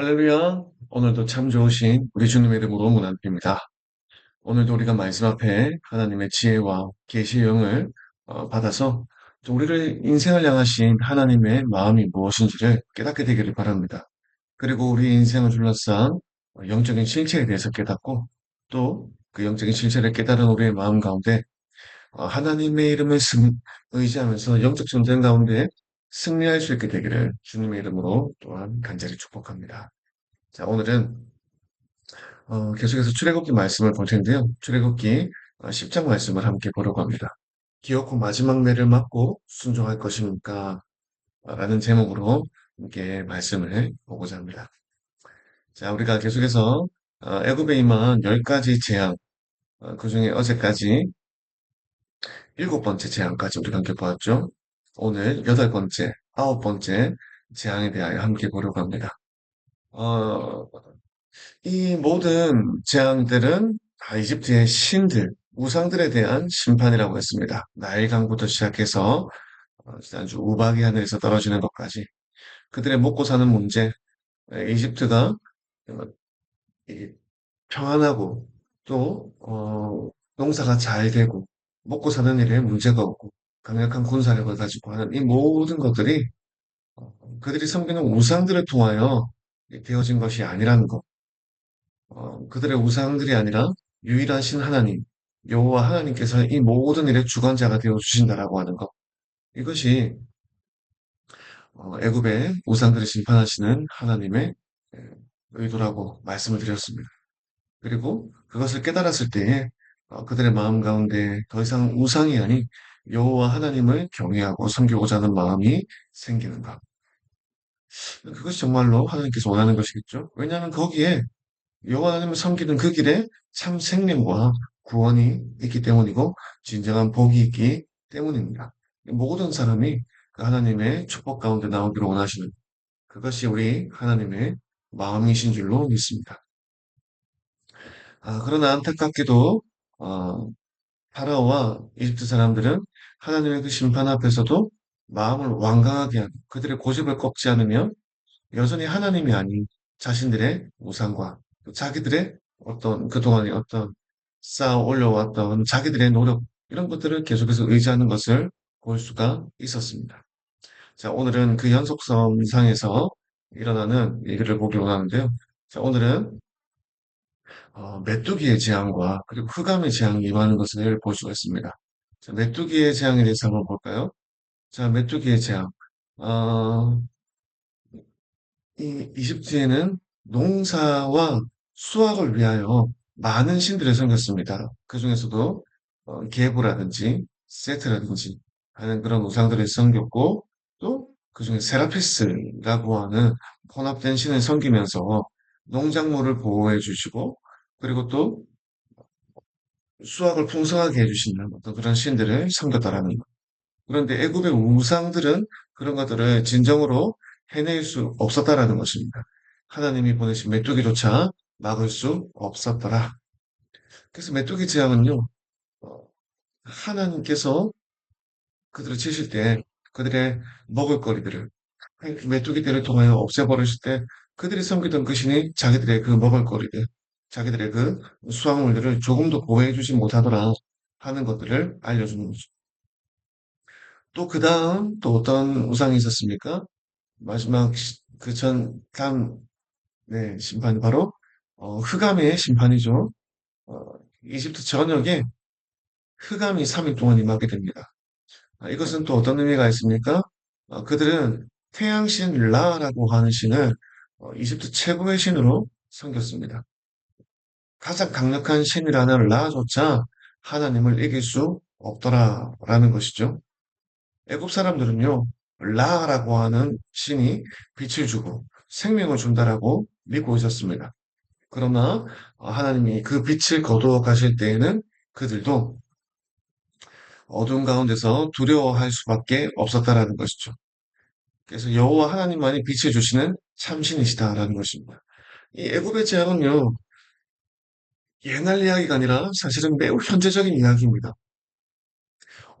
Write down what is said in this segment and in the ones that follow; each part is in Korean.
할렐루야. 오늘도 참 좋으신 우리 주님의 이름으로 문안드립니다. 오늘도 우리가 말씀 앞에 하나님의 지혜와 계시의 영을 어, 받아서 또 우리를 인생을 향하신 하나님의 마음이 무엇인지를 깨닫게 되기를 바랍니다. 그리고 우리 인생을 둘러싼 어, 영적인 실체에 대해서 깨닫고 또 그 영적인 실체를 깨달은 우리의 마음 가운데 어, 하나님의 이름을 승- 의지하면서 영적 전쟁 가운데 승리할 수 있게 되기를 주님의 이름으로 또한 간절히 축복합니다. 자, 오늘은 어, 계속해서 출애굽기 말씀을 볼 텐데요. 출애굽기 어, 10장 말씀을 함께 보려고 합니다. 기어코 마지막 매를 맞고 순종할 것입니까? 어, 라는 제목으로 함께 말씀을 보고자 합니다. 자, 우리가 계속해서 어, 애굽에 임한 10가지 재앙, 어, 그 중에 어제까지 일곱 번째 재앙까지 우리가 함께 보았죠. 오늘 여덟 번째, 아홉 번째 재앙에 대하여 함께 보려고 합니다. 어, 이 모든 재앙들은 다 이집트의 신들, 우상들에 대한 심판이라고 했습니다. 나일 강부터 시작해서 어, 아주 우박이 하늘에서 떨어지는 것까지 그들의 먹고 사는 문제, 에, 이집트가 어, 이 평안하고 또 어, 농사가 잘 되고 먹고 사는 일에 문제가 없고 강력한 군사력을 가지고 하는 이 모든 것들이 어, 그들이 섬기는 우상들을 통하여 되어진 것이 아니라는 것. 어, 그들의 우상들이 아니라 유일하신 하나님, 여호와 하나님께서 이 모든 일의 주관자가 되어 주신다라고 하는 것. 이것이 어, 애굽의 우상들을 심판하시는 하나님의 예, 의도라고 말씀을 드렸습니다. 그리고 그것을 깨달았을 때에 어, 그들의 마음 가운데 더 이상 우상이 아닌 여호와 하나님을 경외하고 섬기고자 하는 마음이 생기는 것. 그것이 정말로 하나님께서 원하는 것이겠죠. 왜냐하면 거기에 여호와 하나님을 섬기는 그 길에 참 생명과 구원이 있기 때문이고 진정한 복이 있기 때문입니다. 모든 사람이 그 하나님의 축복 가운데 나오기를 원하시는 그것이 우리 하나님의 마음이신 줄로 믿습니다. 아, 그러나 안타깝게도 어, 파라오와 이집트 사람들은 하나님의 그 심판 앞에서도 마음을 완강하게 하고 그들의 고집을 꺾지 않으며 여전히 하나님이 아닌 자신들의 우상과 또 자기들의 어떤 그동안의 어떤 쌓아 올려왔던 자기들의 노력 이런 것들을 계속해서 의지하는 것을 볼 수가 있었습니다. 자, 오늘은 그 연속성상에서 일어나는 얘기를 보기로 하는데요. 자, 오늘은 어, 메뚜기의 재앙과 그리고 흑암의 재앙이 임하는 것을 볼 수가 있습니다. 자, 메뚜기의 재앙에 대해서 한번 볼까요? 자, 메뚜기의 재앙. 어, 이 이집트에는 농사와 수확을 위하여 많은 신들을 섬겼습니다. 그 중에서도 어, 게브라든지 세트라든지 하는 그런 우상들을 섬겼고 또 그중에 세라피스라고 하는 혼합된 신을 섬기면서 농작물을 보호해 주시고 그리고 또 수확을 풍성하게 해주시는 어떤 그런 신들을 섬겼다라는 것. 그런데 애굽의 우상들은 그런 것들을 진정으로 해낼 수 없었다라는 것입니다. 하나님이 보내신 메뚜기조차 막을 수 없었더라. 그래서 메뚜기 재앙은요, 어, 하나님께서 그들을 치실 때 그들의 먹을 거리들을 메뚜기들을 통하여 없애버리실 때 그들이 섬기던 그 신이 자기들의 그 먹을 거리들, 자기들의 그 수확물들을 조금도 보호해 주지 못하더라 하는 것들을 알려주는 거죠. 또 그 다음 또 어떤 우상이 있었습니까? 마지막 그 전 다음 네, 심판이 바로 어, 흑암의 심판이죠. 어, 이집트 전역에 흑암이 3일 동안 임하게 됩니다. 아, 이것은 또 어떤 의미가 있습니까? 어, 그들은 태양신 라라고 하는 신을 어, 이집트 최고의 신으로 섬겼습니다. 가장 강력한 신이라는 라조차 하나님을 이길 수 없더라라는 것이죠. 애굽 사람들은요, 라라고 하는 신이 빛을 주고 생명을 준다라고 믿고 있었습니다. 그러나 어, 하나님이 그 빛을 거두어 가실 때에는 그들도 어두운 가운데서 두려워할 수밖에 없었다라는 것이죠. 그래서 여호와 하나님만이 빛을 주시는 참신이시다라는 것입니다. 이 애굽의 재앙은요, 옛날 이야기가 아니라 사실은 매우 현재적인 이야기입니다.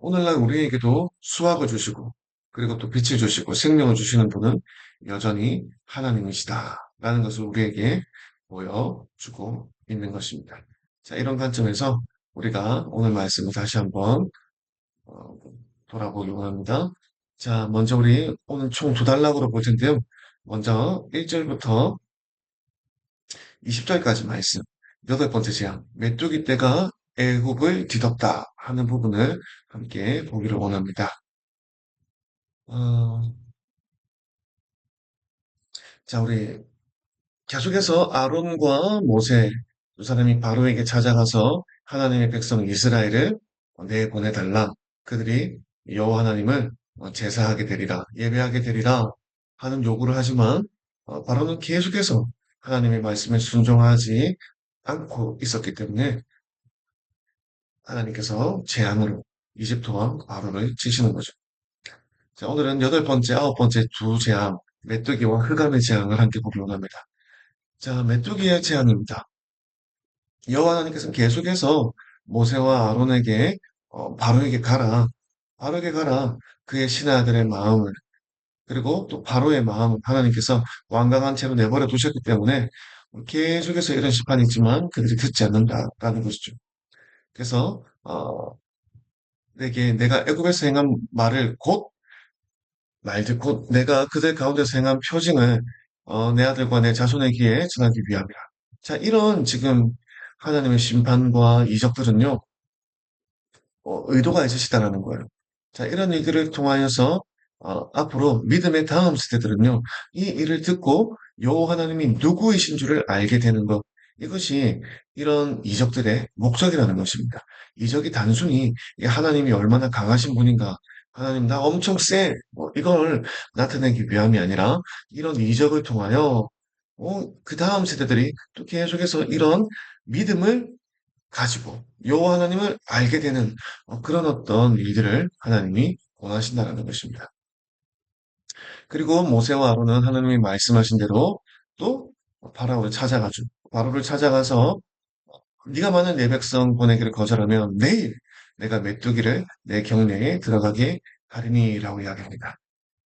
오늘날 우리에게도 수확을 주시고, 그리고 또 빛을 주시고 생명을 주시는 분은 여전히 하나님이시다. 라는 것을 우리에게 보여주고 있는 것입니다. 자, 이런 관점에서 우리가 오늘 말씀을 다시 한번 어, 돌아보기 원합니다. 자, 먼저 우리 오늘 총 두 단락으로 볼 텐데요. 먼저 1절부터 20절까지 말씀. 여덟 번째 제안. 메뚜기 떼가 애굽을 뒤덮다 하는 부분을 함께 보기를 원합니다. 어, 자, 우리 계속해서 아론과 모세 두 사람이 바로에게 찾아가서 하나님의 백성 이스라엘을 내보내달라. 그들이 여호와 하나님을 어, 제사하게 되리라, 예배하게 되리라 하는 요구를 하지만 어, 바로는 계속해서 하나님의 말씀에 순종하지 않고 있었기 때문에 하나님께서 재앙으로 이집트 왕 바로를 치시는 거죠. 자, 오늘은 여덟 번째, 아홉 번째 두 재앙, 메뚜기와 흑암의 재앙을 함께 보기로 합니다. 자, 메뚜기의 재앙입니다. 여호와 하나님께서는 계속해서 모세와 아론에게 어, 바로에게 가라, 바로에게 가라. 그의 신하들의 마음을 그리고 또 바로의 마음을 하나님께서 완강한 채로 내버려 두셨기 때문에 계속해서 이런 심판이 있지만 그들이 듣지 않는다라는 것이죠. 그래서 어, 내게 내가 애굽에서 행한 말을 곧말 듣고 내가 그들 가운데서 행한 표징을 어, 내 아들과 내 자손에게 전하기 위함이라. 자, 이런 지금 하나님의 심판과 이적들은요, 어, 의도가 있으시다라는 거예요. 자, 이런 일들을 통하여서 어, 앞으로 믿음의 다음 세대들은요, 이 일을 듣고 여호와 하나님이 누구이신 줄을 알게 되는 것. 이것이 이런 이적들의 목적이라는 것입니다. 이적이 단순히 이 하나님이 얼마나 강하신 분인가, 하나님 나 엄청 세, 뭐 이걸 나타내기 위함이 아니라 이런 이적을 통하여 어, 그 다음 세대들이 또 계속해서 이런 믿음을 가지고 여호와 하나님을 알게 되는 어, 그런 어떤 일들을 하나님이 원하신다는 것입니다. 그리고 모세와 아론은 하나님이 말씀하신 대로 또 바로를 찾아가죠. 바로를 찾아가서 네가 만약 내 백성 보내기를 거절하면 내일 내가 메뚜기를 내 경내에 들어가게 하리니라고 이야기합니다.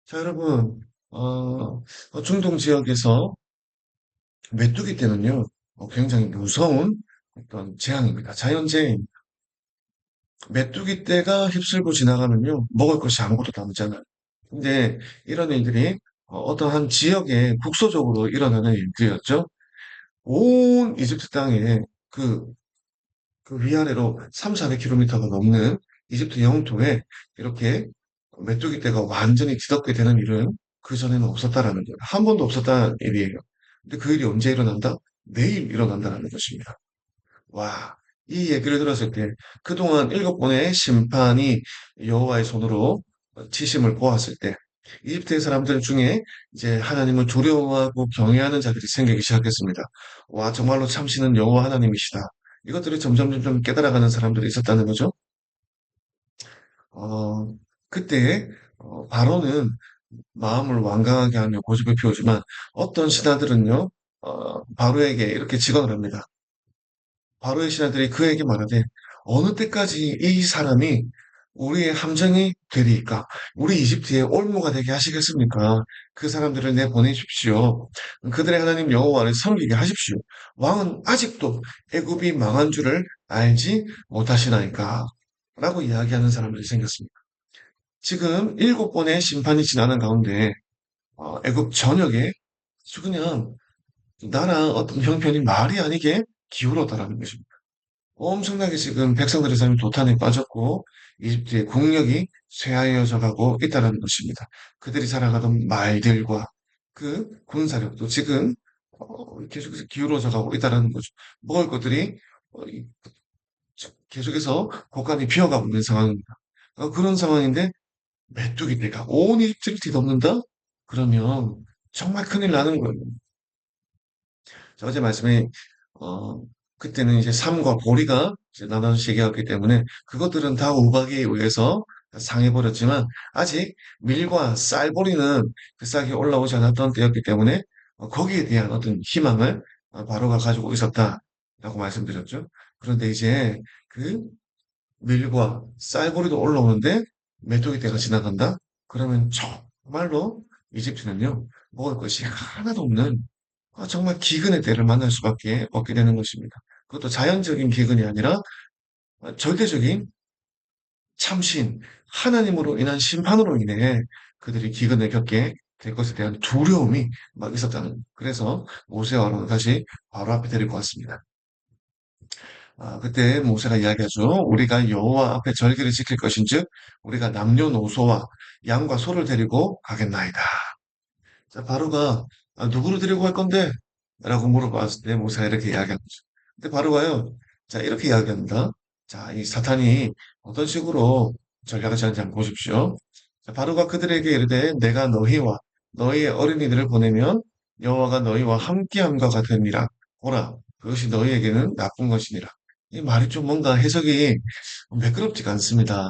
자, 여러분, 어, 어, 중동 지역에서 메뚜기 때는요, 어, 굉장히 무서운 어떤 재앙입니다. 자연재해입니다. 메뚜기 떼가 휩쓸고 지나가면요, 먹을 것이 아무것도 남지 않아요. 근데 이런 일들이 어, 어떤 한 지역에 국소적으로 일어나는 일들이었죠. 온 이집트 땅에 그, 그 위아래로 3, 400km가 넘는 이집트 영토에 이렇게 메뚜기 떼가 완전히 뒤덮게 되는 일은 그전에는 없었다라는 거예요. 한 번도 없었다는 일이에요. 근데 그 일이 언제 일어난다? 내일 일어난다는 것입니다. 와, 이 얘기를 들었을 때 그동안 일곱 번의 심판이 여호와의 손으로 치심을 보았을 때 이집트의 사람들 중에 이제 하나님을 두려워하고 경외하는 자들이 생기기 시작했습니다. 와, 정말로 참신은 여호와 하나님이시다. 이것들을 점점 점점 깨달아가는 사람들이 있었다는 거죠. 어, 그때 어, 바로는 마음을 완강하게 하며 고집을 피우지만 어떤 신하들은요, 어, 바로에게 이렇게 직언을 합니다. 바로의 신하들이 그에게 말하되 어느 때까지 이 사람이 우리의 함정이 되리이까? 우리 이집트의 올무가 되게 하시겠습니까? 그 사람들을 내보내십시오. 그들의 하나님 여호와를 섬기게 하십시오. 왕은 아직도 애굽이 망한 줄을 알지 못하시나이까? 라고 이야기하는 사람들이 생겼습니다. 지금 일곱 번의 심판이 지나는 가운데 어, 애굽 전역에 그냥 나라 어떤 형편이 말이 아니게 기울었다라는 것입니다. 엄청나게 지금 백성들의 삶이 도탄에 빠졌고 이집트의 국력이 쇠하여져 가고 있다는 것입니다. 그들이 살아가던 말들과 그 군사력도 지금 어, 계속해서 기울어져 가고 있다는 거죠. 먹을 것들이 어, 이- 계속해서 곳간이 비어가고 있는 상황입니다. 어, 그런 상황인데 메뚜기 떼가 온 이집트를 뒤덮는다? 그러면 정말 큰일 나는 거예요. 자, 어제 말씀에 어, 그때는 이제 삼과 보리가 이제 나눠서 시기였기 때문에 그것들은 다 우박에 의해서 상해버렸지만 아직 밀과 쌀보리는 그 싹이 올라오지 않았던 때였기 때문에 어, 거기에 대한 어떤 희망을 어, 바로가 가지고 있었다라고 말씀드렸죠. 그런데 이제 그 밀과 쌀보리도 올라오는데 메뚜기 때가 지나간다? 그러면 정말로 이집트는요 먹을 것이 하나도 없는 아, 정말 기근의 때를 만날 수밖에 없게 되는 것입니다. 그것도 자연적인 기근이 아니라 아, 절대적인 참신, 하나님으로 인한 심판으로 인해 그들이 기근을 겪게 될 것에 대한 두려움이 막 있었다는. 그래서 모세와 아론을 다시 바로 앞에 데리고 왔습니다. 아, 그때 모세가 이야기하죠. 우리가 여호와 앞에 절기를 지킬 것인즉 우리가 남녀노소와 양과 소를 데리고 가겠나이다. 자, 바로가 아, 누구를 데리고 갈 건데? 라고 물어봤을 때 모세가 이렇게 이야기한 거죠. 근데 바로가요. 자, 이렇게 이야기합니다. 자, 이 사탄이 어떤 식으로 전략을 짜는지 한번 보십시오. 자, 바로가 그들에게 이르되 내가 너희와 너희의 어린이들을 보내면 여호와가 너희와 함께함과 같으니라. 보라, 그것이 너희에게는 나쁜 것이니라. 이 말이 좀 뭔가 해석이 매끄럽지가 않습니다.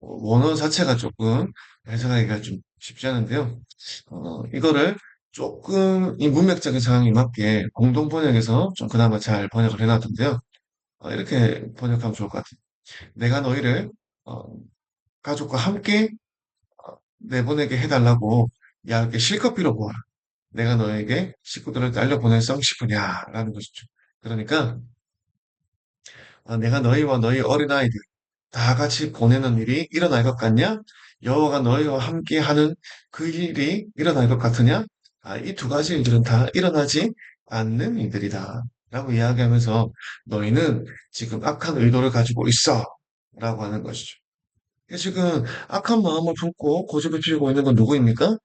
어, 원어 자체가 조금 해석하기가 좀 쉽지 않은데요. 어, 이거를 조금 이 문맥적인 상황에 맞게 공동 번역에서 좀 그나마 잘 번역을 해놨던데요. 어, 이렇게 번역하면 좋을 것 같아요. 내가 너희를 어, 가족과 함께 어, 내보내게 해달라고 얇게 실컷 빌어보아라. 내가 너에게 식구들을 딸려 보내성 싶으냐라는 것이죠. 그러니까 어, 내가 너희와 너희 어린아이들 다 같이 보내는 일이 일어날 것 같냐? 여호와가 너희와 함께 하는 그 일이 일어날 것 같으냐? 아, 이 두 가지 일들은 다 일어나지 않는 일들이다. 라고 이야기하면서 너희는 지금 악한 의도를 가지고 있어. 라고 하는 것이죠. 지금 악한 마음을 품고 고집을 피우고 있는 건 누구입니까?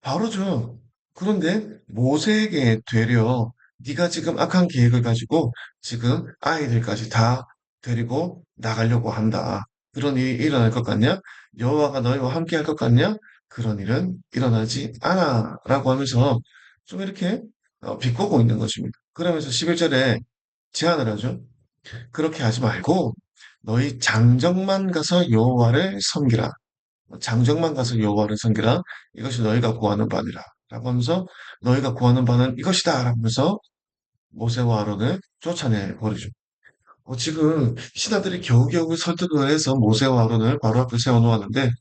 바로죠. 그런데 모세에게 되려 네가 지금 악한 계획을 가지고 지금 아이들까지 다 데리고 나가려고 한다. 그런 일이 일어날 것 같냐? 여호와가 너희와 함께 할 것 같냐? 그런 일은 일어나지 않아. 라고 하면서 좀 이렇게 어, 비꼬고 있는 것입니다. 그러면서 11절에 제안을 하죠. 그렇게 하지 말고 너희 장정만 가서 여호와를 섬기라. 장정만 가서 여호와를 섬기라. 이것이 너희가 구하는 바니라. 라고 하면서 너희가 구하는 바는 이것이다. 라면서 모세와 아론을 쫓아내 버리죠. 어, 지금 신하들이 겨우겨우 설득을 해서 모세와 아론을 바로 앞에 세워놓았는데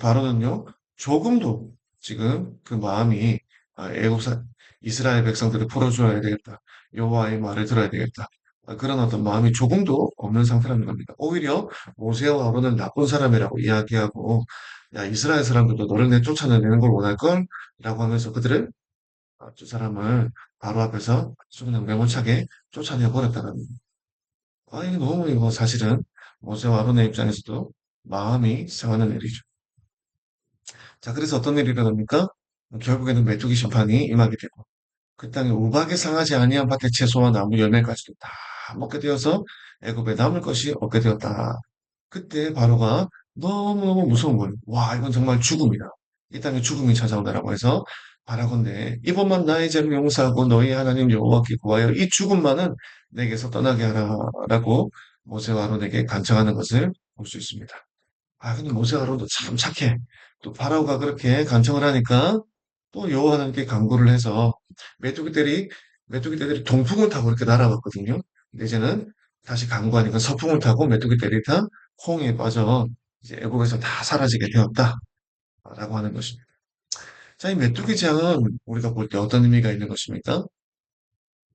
바로는요 조금도 지금 그 마음이 아, 애국사 이스라엘 백성들을 풀어줘야 되겠다. 여호와의 말을 들어야 되겠다. 아, 그런 어떤 마음이 조금도 없는 상태라는 겁니다. 오히려 모세와 아론은 나쁜 사람이라고 이야기하고 야 이스라엘 사람들도 너를 내 쫓아내는 걸 원할 걸? 라고 하면서 그들을 아, 두 사람을 바로 앞에서 그냥 매몰차게 쫓아내 버렸다는 아 이게 너무 이거 사실은 모세와 아론의 입장에서도 마음이 상하는 일이죠. 자 그래서 어떤 일이 일어납니까? 결국에는 메뚜기 심판이 임하게 되고 그 땅에 우박에 상하지 아니한 밭의 채소와 나무 열매까지도 다 먹게 되어서 애굽에 남을 것이 없게 되었다. 그때 바로가 너무너무 무서운 거예요. 와, 이건 정말 죽음이다. 이 땅에 죽음이 찾아온다라고 해서 바라건대 이번만 나의 죄를 용서하고 너희 하나님 여호와께 구하여 이 죽음만은 내게서 떠나게 하라라고 모세와 아론에게 간청하는 것을 볼 수 있습니다. 아, 근데 모세와 아론도 참 착해. 또 파라오가 그렇게 간청을 하니까 또 여호와 하나님께 간구를 해서 메뚜기들이 메뚜기떼들이 동풍을 타고 이렇게 날아갔거든요. 근데 이제는 다시 간구하니까 서풍을 타고 메뚜기떼들이 다 홍해에 빠져 이제 애국에서 다 사라지게 되었다 라고 하는 것입니다. 자, 이 메뚜기 재앙은 우리가 볼 때 어떤 의미가 있는 것입니까?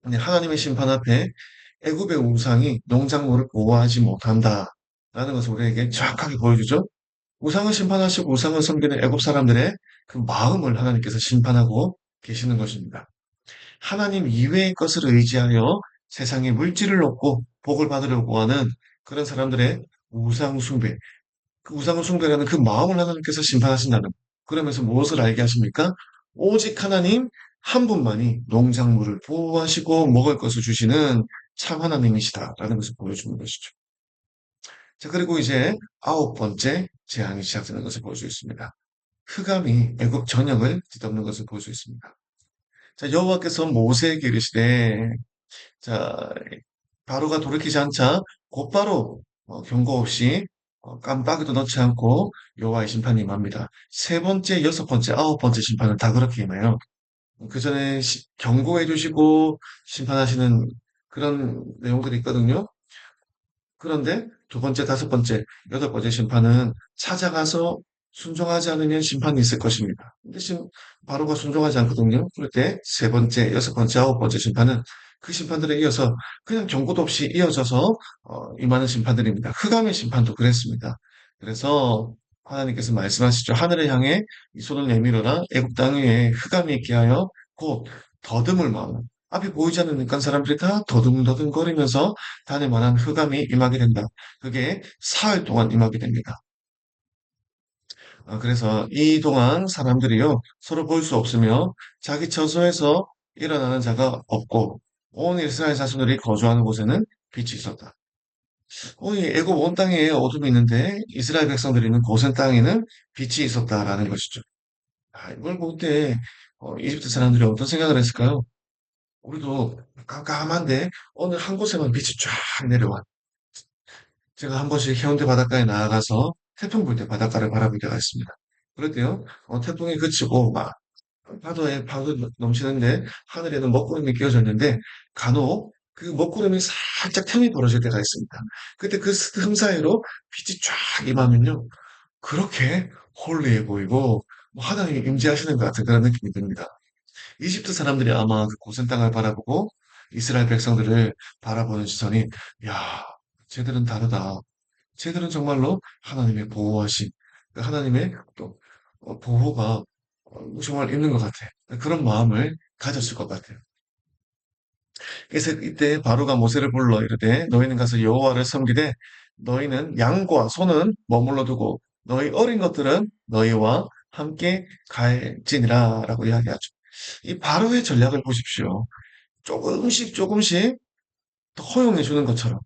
근데 하나님의 심판 앞에 애굽의 우상이 농작물을 보호하지 못한다 라는 것을 우리에게 정확하게 보여주죠. 우상을 심판하시고 우상을 섬기는 애굽 사람들의 그 마음을 하나님께서 심판하고 계시는 것입니다. 하나님 이외의 것을 의지하여 세상의 물질을 얻고 복을 받으려고 하는 그런 사람들의 우상 숭배, 그 우상을 숭배하는 그 마음을 하나님께서 심판하신다는 그러면서 무엇을 알게 하십니까? 오직 하나님 한 분만이 농작물을 보호하시고 먹을 것을 주시는 참 하나님이시다라는 것을 보여주는 것이죠. 자, 그리고 이제 아홉 번째 재앙이 시작되는 것을 볼 수 있습니다. 흑암이 애굽 전역을 뒤덮는 것을 볼 수 있습니다. 자, 여호와께서 모세에게 이르시되 자, 바로가 돌이키지 않자 곧바로 어, 경고 없이 어, 깜빡이도 넣지 않고 여호와의 심판이 임합니다. 세 번째, 여섯 번째, 아홉 번째 심판은 다 그렇게 임해요. 그 전에 경고해 주시고 심판하시는 그런 내용들이 있거든요. 그런데 두 번째, 다섯 번째, 여덟 번째 심판은 찾아가서 순종하지 않으면 심판이 있을 것입니다. 근데 지금 바로가 순종하지 않거든요. 그럴 때 세 번째, 여섯 번째, 아홉 번째 심판은 그 심판들에 이어서 그냥 경고도 없이 이어져서 어, 임하는 심판들입니다. 흑암의 심판도 그랬습니다. 그래서 하나님께서 말씀하시죠. 하늘을 향해 이 손을 내밀어라. 애굽 땅 위에 흑암이 있게 하여 곧 더듬을 마음. 앞이 보이지 않으니까 사람들이 다 더듬더듬거리면서 다닐 만한 흑암이 임하게 된다. 그게 사흘 동안 임하게 됩니다. 아, 그래서 이 동안 사람들이요, 서로 볼 수 없으며 자기 처소에서 일어나는 자가 없고 온 이스라엘 자손들이 거주하는 곳에는 빛이 있었다. 어, 이 애굽 온 땅에 어둠이 있는데 이스라엘 백성들이 있는 고센 땅에는 빛이 있었다라는 것이죠. 아, 이걸 볼때 어, 이집트 사람들이 어떤 생각을 했을까요? 우리도 깜깜한데 어느 한 곳에만 빛이 쫙 내려와. 제가 한 번씩 해운대 바닷가에 나아가서 태풍 불 때 바닷가를 바라볼 때가 있습니다. 그럴 때요, 어, 태풍이 그치고 막 파도에 파도 넘치는데 하늘에는 먹구름이 끼어져 있는데 간혹 그 먹구름이 살짝 틈이 벌어질 때가 있습니다. 그때 그 틈 사이로 빛이 쫙 임하면요, 그렇게 홀리해 보이고 뭐 하나님이 임재하시는 것 같은 그런 느낌이 듭니다. 이집트 사람들이 아마 그 고센 땅을 바라보고 이스라엘 백성들을 바라보는 시선이 야, 쟤들은 다르다. 쟤들은 정말로 하나님의 보호하심, 그 하나님의 또 어, 보호가 어, 정말 있는 것 같아. 그런 마음을 가졌을 것 같아요. 그래서 이때 바로가 모세를 불러 이르되 너희는 가서 여호와를 섬기되 너희는 양과 소는 머물러 두고 너희 어린 것들은 너희와 함께 갈지니라 라고 이야기하죠. 이 바로의 전략을 보십시오. 조금씩 조금씩 더 허용해 주는 것처럼.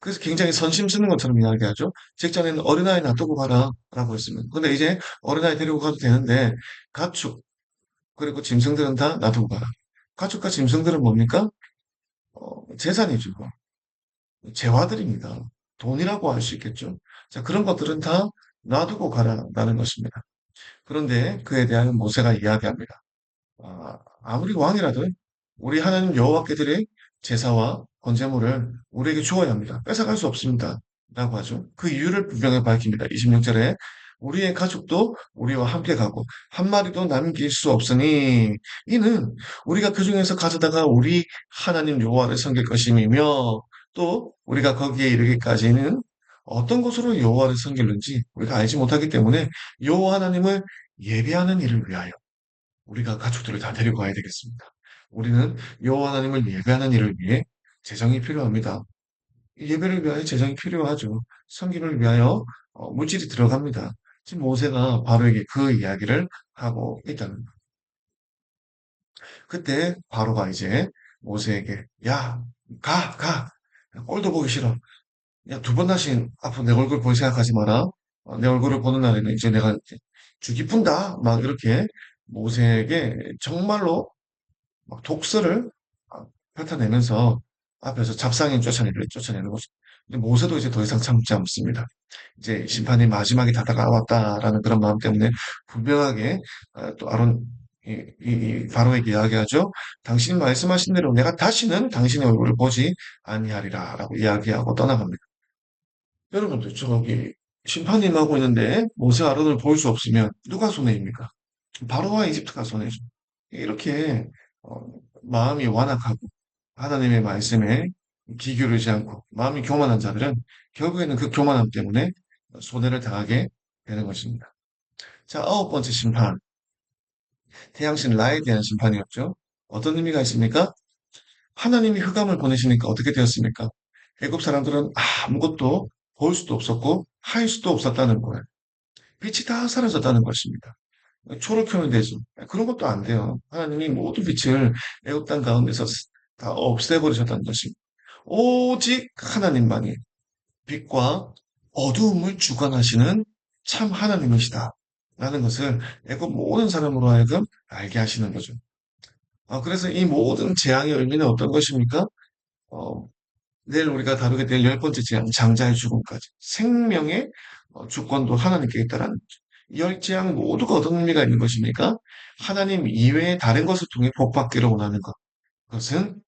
그래서 굉장히 선심 쓰는 것처럼 이야기하죠. 직전에는 어린아이 놔두고 가라 라고 했으면. 근데 이제 어린아이 데리고 가도 되는데 가축 그리고 짐승들은 다 놔두고 가라. 가축과 짐승들은 뭡니까? 어, 재산이죠. 재화들입니다. 돈이라고 할 수 있겠죠. 자, 그런 것들은 다 놔두고 가라라는 것입니다. 그런데 그에 대한 모세가 이야기합니다. 아, 아무리 왕이라도 우리 하나님 여호와께 드릴 제사와 번제물을 우리에게 주어야 합니다. 뺏어갈 수 없습니다. 라고 하죠. 그 이유를 분명히 밝힙니다. 26절에 우리의 가족도 우리와 함께 가고 한 마리도 남길 수 없으니 이는 우리가 그 중에서 가져다가 우리 하나님 여호와를 섬길 것임이며 또 우리가 거기에 이르기까지는 어떤 곳으로 여호와를 섬기는지 우리가 알지 못하기 때문에 여호와 하나님을 예배하는 일을 위하여 우리가 가족들을 다 데리고 가야 되겠습니다. 우리는 여호와 하나님을 예배하는 일을 위해 재정이 필요합니다. 예배를 위하여 재정이 필요하죠. 섬김을 위하여 어, 물질이 들어갑니다. 지금 모세가 바로에게 그 이야기를 하고 있다는 거예요. 그때 바로가 이제 모세에게 야, 가, 가. 꼴도 보기 싫어. 야, 두 번 다시 앞으로 내 얼굴 볼 생각하지 마라. 어, 내 얼굴을 보는 날에는 이제 내가 죽이 푼다. 막 이렇게 모세에게 정말로 막 독서를 아, 펼쳐내면서 앞에서 잡상인 쫓아내를 쫓아내는 거죠. 근데 모세도 이제 더 이상 참지 않습니다. 이제 심판이 마지막에 다 다가왔다라는 그런 마음 때문에 분명하게 아, 또 아론 이, 이, 이 바로에게 이야기하죠. 당신이 말씀하신 대로 내가 다시는 당신의 얼굴을 보지 아니하리라라고 이야기하고 떠나갑니다. 여러분들 저기 심판이 임하고 있는데 모세 아론을 볼 수 없으면 누가 손해입니까? 바로와 이집트가 손해죠. 이렇게 어, 마음이 완악하고 하나님의 말씀에 귀 기울이지 않고 마음이 교만한 자들은 결국에는 그 교만함 때문에 손해를 당하게 되는 것입니다. 자, 아홉 번째 심판. 태양신 라에 대한 심판이었죠. 어떤 의미가 있습니까? 하나님이 흑암을 보내시니까 어떻게 되었습니까? 애굽 사람들은 아무것도 볼 수도 없었고 할 수도 없었다는 거예요. 빛이 다 사라졌다는 것입니다. 켜면 되죠. 그런 것도 안 돼요. 하나님이 모든 빛을 땅 가운데서 다 없애버리셨다는 것입니다. 오직 하나님만이 빛과 어두움을 주관하시는 참 하나님이시다. 라는 것을 애굽 모든 사람으로 하여금 알게 하시는 거죠. 아, 그래서 이 모든 재앙의 의미는 어떤 것입니까? 어, 내일 우리가 다루게 될 열 번째 재앙, 장자의 죽음까지. 생명의 어, 주권도 하나님께 있다라는 거죠. 이열 재앙 모두가 어떤 의미가 있는 것입니까? 하나님 이외의 다른 것을 통해 복받기를 원하는 것. 그것은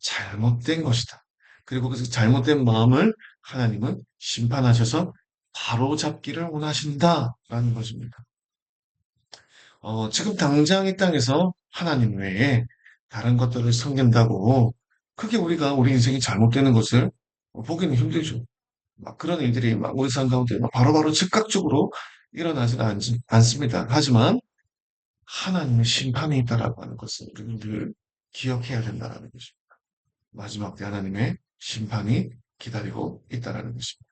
잘못된 것이다. 그리고 그 잘못된 마음을 하나님은 심판하셔서 바로 잡기를 원하신다라는 것입니다. 어, 지금 당장 이 땅에서 하나님 외에 다른 것들을 섬긴다고 크게 우리가 우리 인생이 잘못되는 것을 보기는 힘들죠. 막 그런 일들이 막 우리 삶 가운데 막 바로바로 즉각적으로 일어나지는 않, 않습니다. 하지만 하나님의 심판이 있다라고 하는 것을 우리는 늘 기억해야 된다라는 것입니다. 마지막 때 하나님의 심판이 기다리고 있다라는 것입니다.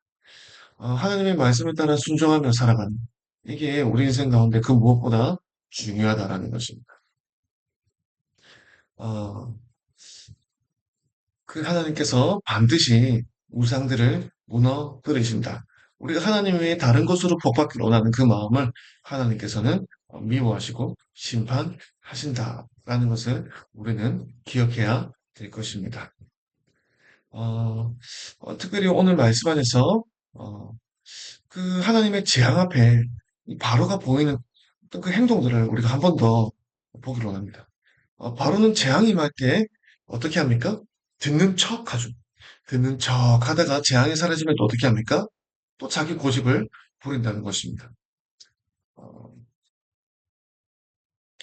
어, 하나님의 말씀에 따라 순종하며 살아가는 이게 우리 인생 가운데 그 무엇보다 중요하다라는 것입니다. 어, 그 하나님께서 반드시 우상들을 무너뜨리신다. 우리가 하나님 외에 다른 것으로 복받기를 원하는 그 마음을 하나님께서는 미워하시고 심판하신다라는 것을 우리는 기억해야 될 것입니다. 어, 어, 특별히 오늘 말씀 안에서 어, 그 하나님의 재앙 앞에 이 바로가 보이는 그 행동들을 우리가 한 번 더 보기로 합니다. 어, 바로는 재앙이 임할 때 어떻게 합니까? 듣는 척 하죠. 듣는 척 하다가 재앙이 사라지면 또 어떻게 합니까? 또 자기 고집을 부린다는 것입니다. 어,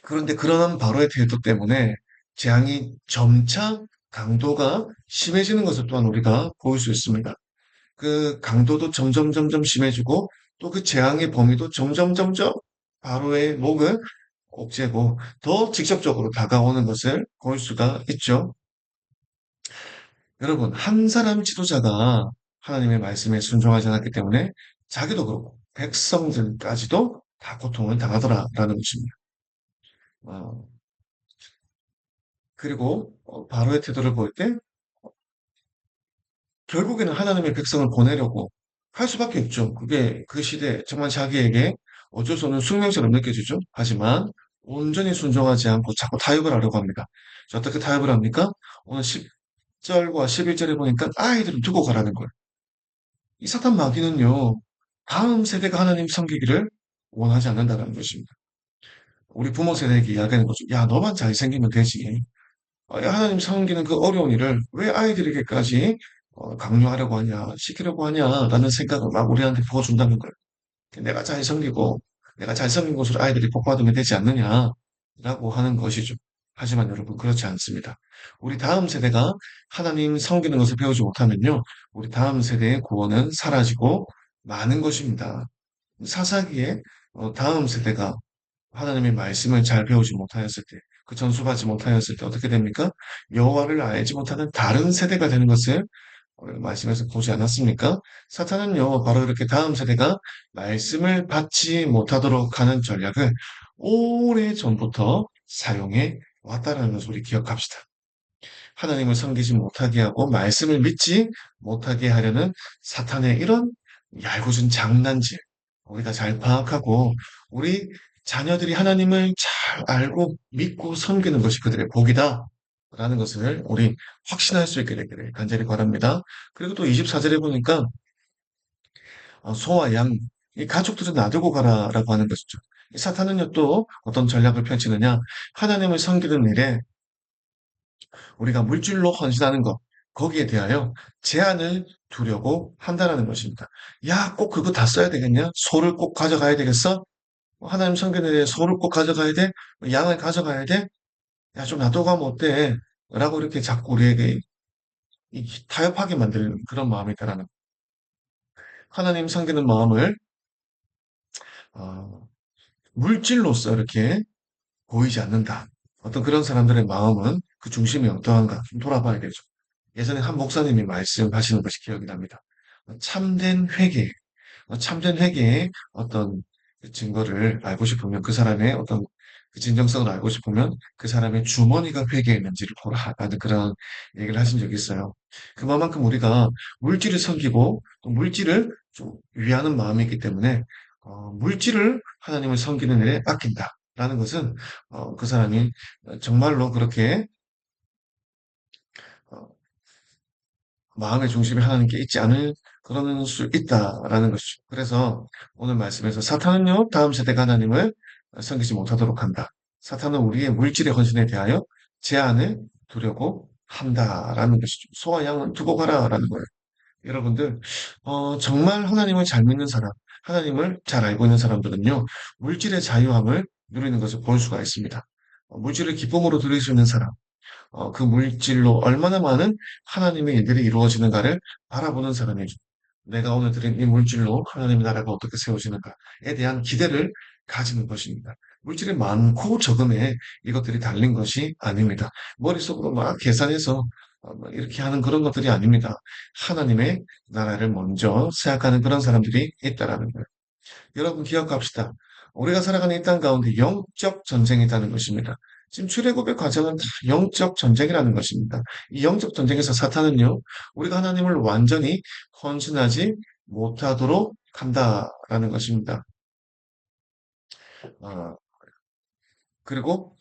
그런데 그런 바로의 태도 때문에 재앙이 점차 강도가 심해지는 것을 또한 우리가 볼수 있습니다. 그 강도도 점점 점점 심해지고 또 그 재앙의 범위도 점점 점점 바로의 목을 옥죄고 더 직접적으로 다가오는 것을 볼 수가 있죠. 여러분, 한 사람 지도자가 하나님의 말씀에 순종하지 않았기 때문에 자기도 그렇고 백성들까지도 다 고통을 당하더라라는 것입니다. 어, 그리고 어, 바로의 태도를 볼 때 결국에는 하나님의 백성을 보내려고 할 수밖에 없죠. 그게 그 시대 정말 자기에게 어쩔 수 없는 숙명처럼 느껴지죠. 하지만 온전히 순종하지 않고 자꾸 타협을 하려고 합니다. 자, 어떻게 타협을 합니까? 오늘 10절과 11절에 보니까 아이들을 두고 가라는 거예요. 이 사탄 마귀는요, 다음 세대가 하나님 섬기기를 원하지 않는다는 것입니다. 우리 부모 세대에게 이야기하는 거죠. 야, 너만 잘생기면 되지. 어, 하나님 섬기는 그 어려운 일을 왜 아이들에게까지 어, 강요하려고 하냐, 시키려고 하냐라는 생각을 막 우리한테 부어준다는 거예요. 내가 잘 섬기고, 내가 잘 섬긴 것으로 아이들이 복받으면 되지 않느냐라고 하는 것이죠. 하지만 여러분, 그렇지 않습니다. 우리 다음 세대가 하나님 섬기는 것을 배우지 못하면요, 우리 다음 세대의 구원은 사라지고 많은 것입니다. 사사기에 어, 다음 세대가 하나님의 말씀을 잘 배우지 못하였을 때, 그 전수받지 못하였을 때 어떻게 됩니까? 여호와를 알지 못하는 다른 세대가 되는 것을 오늘 말씀에서 보지 않았습니까? 사탄은요, 바로 이렇게 다음 세대가 말씀을 받지 못하도록 하는 전략을 오래 전부터 사용해 왔다는 것을 우리 기억합시다. 하나님을 섬기지 못하게 하고 말씀을 믿지 못하게 하려는 사탄의 이런 얄궂은 장난질 우리가 잘 파악하고 우리 자녀들이 하나님을 잘 알고 믿고 섬기는 것이 그들의 복이다. 라는 것을 우리 확신할 수 있게 되기를 간절히 바랍니다. 그리고 또 24절에 보니까 어, 소와 양, 이 가족들은 놔두고 가라라고 하는 것이죠. 이 사탄은요 또 어떤 전략을 펼치느냐? 하나님을 섬기는 일에 우리가 물질로 헌신하는 것, 거기에 대하여 제한을 두려고 한다는 것입니다. 야, 꼭 그거 다 써야 되겠냐? 소를 꼭 가져가야 되겠어? 하나님 섬기는 일에 소를 꼭 가져가야 돼? 양을 가져가야 돼? 야, 좀 놔두고 가면 어때? 라고 이렇게 자꾸 우리에게 타협하게 만드는 그런 마음이 있다라는 하나님 섬기는 마음을 어, 물질로서 이렇게 보이지 않는다. 어떤 그런 사람들의 마음은 그 중심이 어떠한가 좀 돌아봐야 되죠. 예전에 한 목사님이 말씀하시는 것이 기억이 납니다. 참된 회개, 참된 회개의 어떤 증거를 알고 싶으면 그 사람의 어떤 그 진정성을 알고 싶으면 그 사람의 주머니가 회개했는지를 보라라는 그런 얘기를 하신 적이 있어요. 그만큼 우리가 물질을 섬기고 또 물질을 좀 위하는 마음이 있기 때문에 어, 물질을 하나님을 섬기는 일에 아낀다라는 것은 어, 그 사람이 정말로 그렇게 어, 마음의 중심에 하나님께 있지 않을 그러는 수 있다라는 것이죠. 그래서 오늘 말씀에서 사탄은요 다음 세대가 하나님을 섬기지 못하도록 한다. 사탄은 우리의 물질의 헌신에 대하여 제한을 두려고 한다라는 것이죠. 소와 양은 두고 가라라는 거예요. 여러분들, 어, 정말 하나님을 잘 믿는 사람, 하나님을 잘 알고 있는 사람들은요, 물질의 자유함을 누리는 것을 볼 수가 있습니다. 어, 물질을 기쁨으로 누릴 수 있는 사람, 어, 그 물질로 얼마나 많은 하나님의 일들이 이루어지는가를 바라보는 사람이죠. 내가 오늘 드린 이 물질로 하나님의 나라가 어떻게 세워지는가에 대한 기대를 가지는 것입니다. 물질이 많고 적음에 이것들이 달린 것이 아닙니다. 머릿속으로 막 계산해서 이렇게 하는 그런 것들이 아닙니다. 하나님의 나라를 먼저 생각하는 그런 사람들이 있다라는 거예요. 여러분 기억합시다. 우리가 살아가는 이 땅 가운데 영적 전쟁이 있다는 것입니다. 지금 출애굽의 과정은 다 영적 전쟁이라는 것입니다. 이 영적 전쟁에서 사탄은요, 우리가 하나님을 완전히 헌신하지 못하도록 한다라는 것입니다. 아, 그리고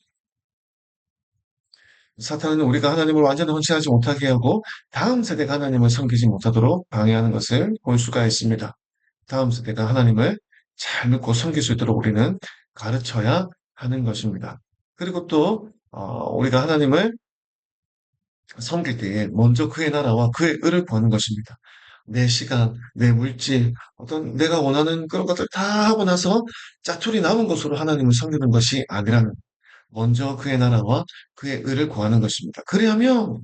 사탄은 우리가 하나님을 완전히 헌신하지 못하게 하고 다음 세대가 하나님을 섬기지 못하도록 방해하는 것을 볼 수가 있습니다. 다음 세대가 하나님을 잘 믿고 섬길 수 있도록 우리는 가르쳐야 하는 것입니다. 그리고 또 어, 우리가 하나님을 섬길 때에 먼저 그의 나라와 그의 의를 구하는 것입니다. 내 시간, 내 물질, 어떤 내가 원하는 그런 것들 다 하고 나서 짜투리 남은 것으로 하나님을 섬기는 것이 아니라는 먼저 그의 나라와 그의 의를 구하는 것입니다. 그리하면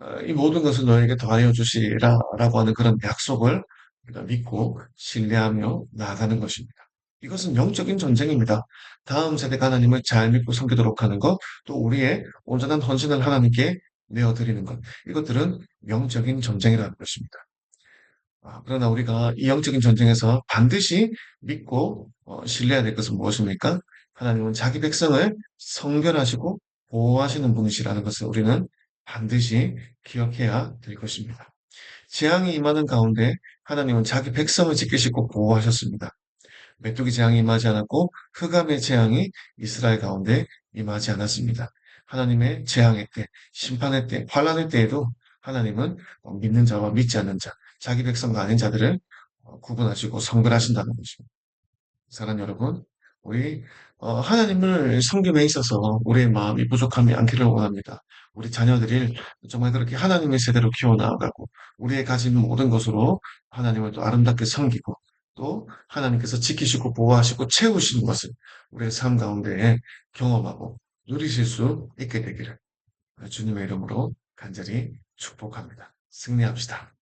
어, 이 모든 것을 너에게 더하여 주시리라 라고 하는 그런 약속을 우리가 믿고 신뢰하며 나아가는 것입니다. 이것은 영적인 전쟁입니다. 다음 세대가 하나님을 잘 믿고 섬기도록 하는 것, 또 우리의 온전한 헌신을 하나님께 내어드리는 것, 이것들은 영적인 전쟁이라는 것입니다. 아, 그러나 우리가 이 영적인 전쟁에서 반드시 믿고 어, 신뢰해야 될 것은 무엇입니까? 하나님은 자기 백성을 성별하시고 보호하시는 분이시라는 것을 우리는 반드시 기억해야 될 것입니다. 재앙이 임하는 가운데 하나님은 자기 백성을 지키시고 보호하셨습니다. 메뚜기 재앙이 임하지 않았고 흑암의 재앙이 이스라엘 가운데 임하지 않았습니다. 하나님의 재앙의 때, 심판의 때, 환란의 때에도 하나님은 믿는 자와 믿지 않는 자, 자기 백성과 아닌 자들을 어, 구분하시고 성별하신다는 것입니다. 사랑 여러분, 우리 어, 하나님을 섬김에 있어서 우리의 마음이 부족함이 않기를 원합니다. 우리 자녀들이 정말 그렇게 하나님의 세대로 키워나가고 우리의 가진 모든 것으로 하나님을 또 아름답게 섬기고 또 하나님께서 지키시고 보호하시고 채우시는 것을 우리의 삶 가운데 경험하고 누리실 수 있게 되기를 주님의 이름으로 간절히 축복합니다. 승리합시다.